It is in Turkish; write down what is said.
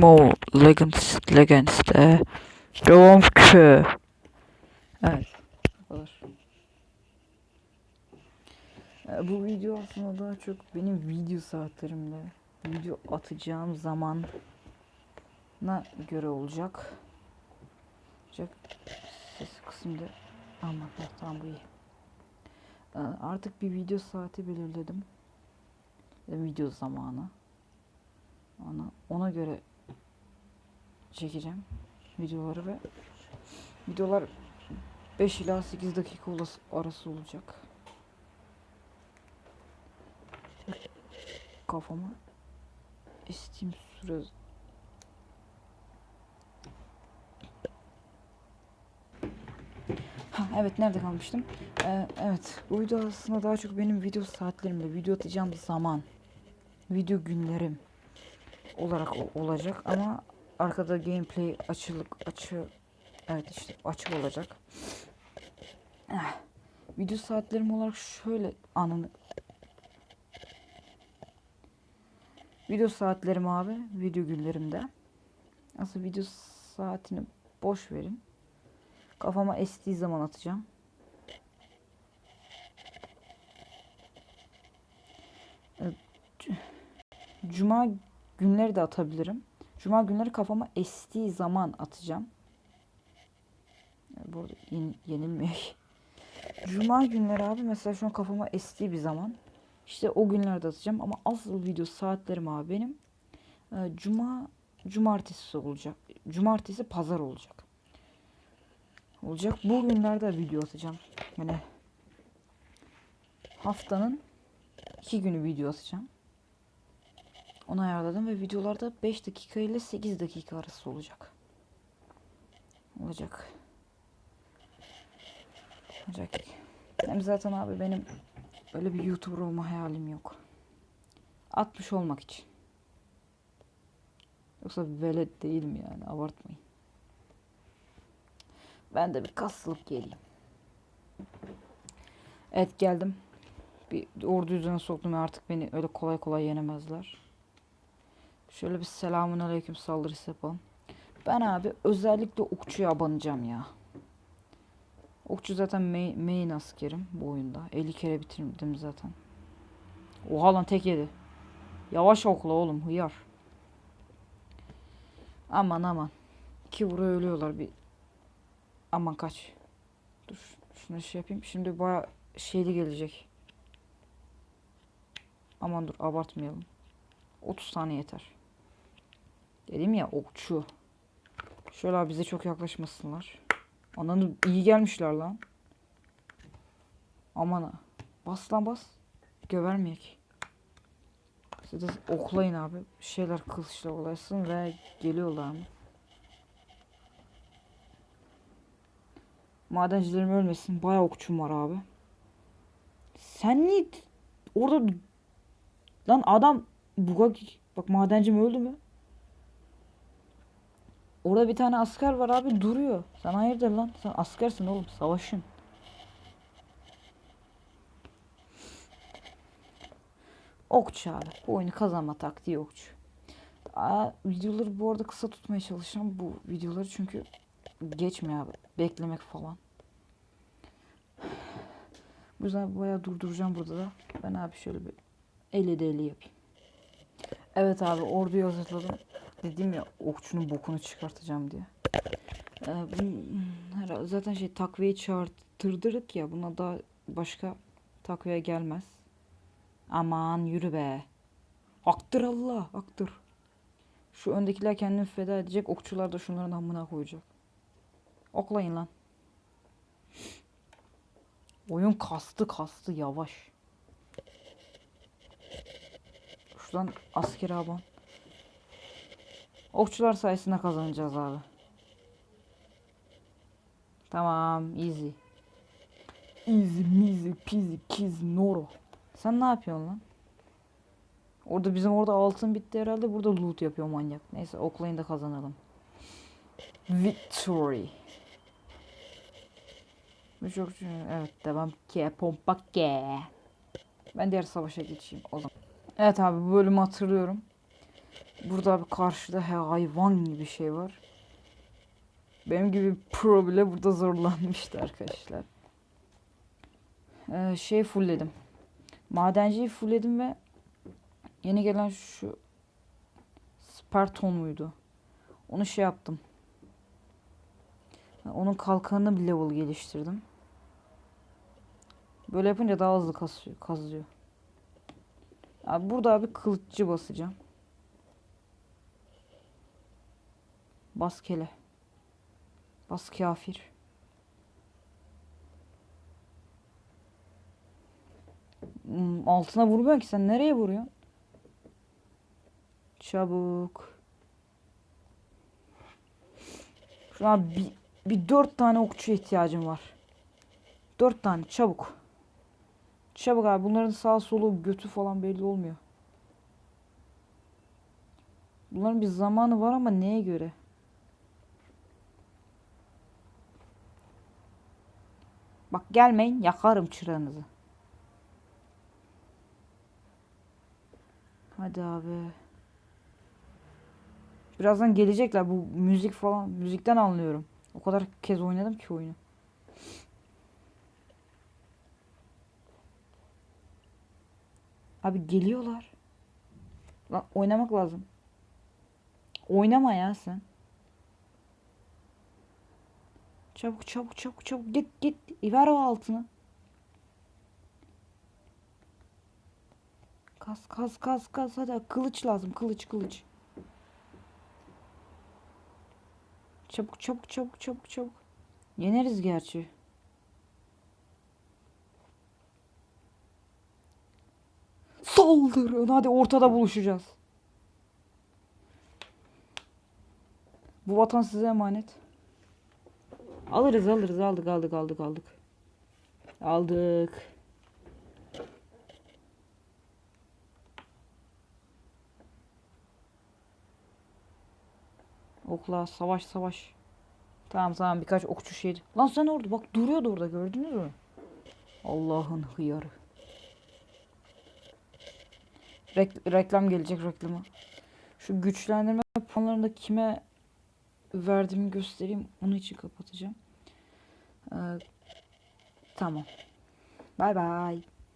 Mobile Legends Legends'te devam ki. Evet. Ee, Bu video aslında daha çok benim video saatlerimde video atacağım zamana göre olacak. Olacak. Ses kısımda ama tamam bu iyi. Ee, Artık bir video saati belirledim. Ve Video zamanı. Ona, ona göre çekeceğim videoları ve videolar 5 ila 8 dakika arası olacak. Kafama Steam süre Ha evet nerede kalmıştım? Ee, evet bu video aslında daha çok benim video saatlerimde video atacağım zaman video günlerim olarak olacak ama arkada gameplay açılık açı evet işte açık olacak. Eh, Video saatlerim olarak şöyle anını Video saatlerim abi video günlerimde. Nasıl video saatini boş verin. Kafama estiği zaman atacağım. Ee, Cuma günleri de atabilirim. Cuma günleri kafama estiği zaman atacağım. Ee, Bu arada yen- yenilmiyor. Cuma günleri abi mesela şu an kafama estiği bir zaman. İşte o günlerde atacağım ama asıl video saatlerim abi benim. e, Cuma, cumartesi olacak. Cumartesi, pazar olacak. Olacak. Bu günlerde video atacağım. Yani haftanın iki günü video atacağım. Onu ayarladım ve videolarda 5 dakika ile 8 dakika arası olacak. Olacak. Olacak. Hem zaten abi benim öyle bir YouTuber olma hayalim yok. 60 olmak için. Yoksa velet değilim yani abartmayın. Ben de bir kasılıp geleyim. Evet geldim. Bir ordu yüzüne soktum artık beni öyle kolay kolay yenemezler. Şöyle bir selamun aleyküm saldırısı yapalım. Ben abi özellikle okçuya abanacağım ya. Okçu zaten main, askerim bu oyunda. 50 kere bitirdim zaten. Oha lan tek yedi. Yavaş okla oğlum hıyar. Aman aman. İki vuruyor ölüyorlar bir. Aman kaç. Dur şunu şey yapayım. Şimdi baya şeyli gelecek. Aman dur abartmayalım. 30 saniye yeter. Dedim ya okçu. Şöyle abi bize çok yaklaşmasınlar. Ananı iyi gelmişler lan. Aman ha. Bas lan bas. Gövermeyek. Siz de oklayın abi. Şeyler kılıçla olasın ve geliyorlar mı? Madencilerim ölmesin. Bayağı okçum var abi. Sen niye orada lan adam buga bak madencim öldü mü? Orada bir tane asker var abi duruyor. Sen hayırdır lan? Sen askersin oğlum savaşın. Okçu abi. Bu oyunu kazanma taktiği okçu. Aa, videoları bu arada kısa tutmaya çalışacağım bu videoları çünkü geçmiyor abi. Beklemek falan. Bu yüzden bayağı durduracağım burada da. Ben abi şöyle bir eli deli yapayım. Evet abi orduyu hazırladım. Dedim ya okçunun bokunu çıkartacağım diye. Ee, zaten şey takviye çağırtırdık ya buna da başka takviye gelmez. Aman yürü be. Aktır Allah aktır. Şu öndekiler kendini feda edecek okçular da şunların amına koyacak. Oklayın lan. Oyun kastı kastı yavaş. Şuradan asker aban. Okçular sayesinde kazanacağız abi. Tamam easy. Easy mizi pizi kiz noro. Sen ne yapıyorsun lan? Orada bizim orada altın bitti herhalde. Burada loot yapıyor manyak. Neyse oklayın da kazanalım. Victory. Bu çok evet devam ki pompa ke. Ben diğer savaşa geçeyim o zaman. Evet abi bu bölümü hatırlıyorum. Burada bir karşıda he- hayvan gibi bir şey var. Benim gibi pro bile burada zorlanmıştı arkadaşlar. Ee, şey fullledim. Madenciyi fullledim ve yeni gelen şu Sparton muydu? Onu şey yaptım. Onun kalkanını bir level geliştirdim. Böyle yapınca daha hızlı kasıyor, kazıyor. Abi burada abi kılıççı basacağım. Bas kele. Bas kafir. Hmm, altına vurmuyor ki sen nereye vuruyorsun? Çabuk. Şu an bir, bir dört tane okçu ihtiyacım var. Dört tane çabuk. Çabuk abi bunların sağ solu götü falan belli olmuyor. Bunların bir zamanı var ama neye göre? Bak gelmeyin yakarım çırağınızı. Hadi abi. Birazdan gelecekler bu müzik falan müzikten anlıyorum. O kadar kez oynadım ki oyunu. Abi geliyorlar. Lan oynamak lazım. Oynama ya sen. Çabuk çabuk çabuk çabuk git git. Ver o altını. Kas kas kas kas hadi kılıç lazım kılıç kılıç. Çabuk çabuk çabuk çabuk çabuk. Yeneriz gerçi. Saldırın hadi ortada buluşacağız. Bu vatan size emanet. Alırız alırız aldık aldık aldık aldık. Aldık. Okla savaş savaş. Tamam tamam birkaç okçu şey. Lan sen orada bak duruyordu orada gördünüz mü? Allah'ın hıyarı. Rek- reklam gelecek reklamı. Şu güçlendirme puanlarını da kime verdiğimi göstereyim. Onun için kapatacağım. Ee, tamam. Bay bay.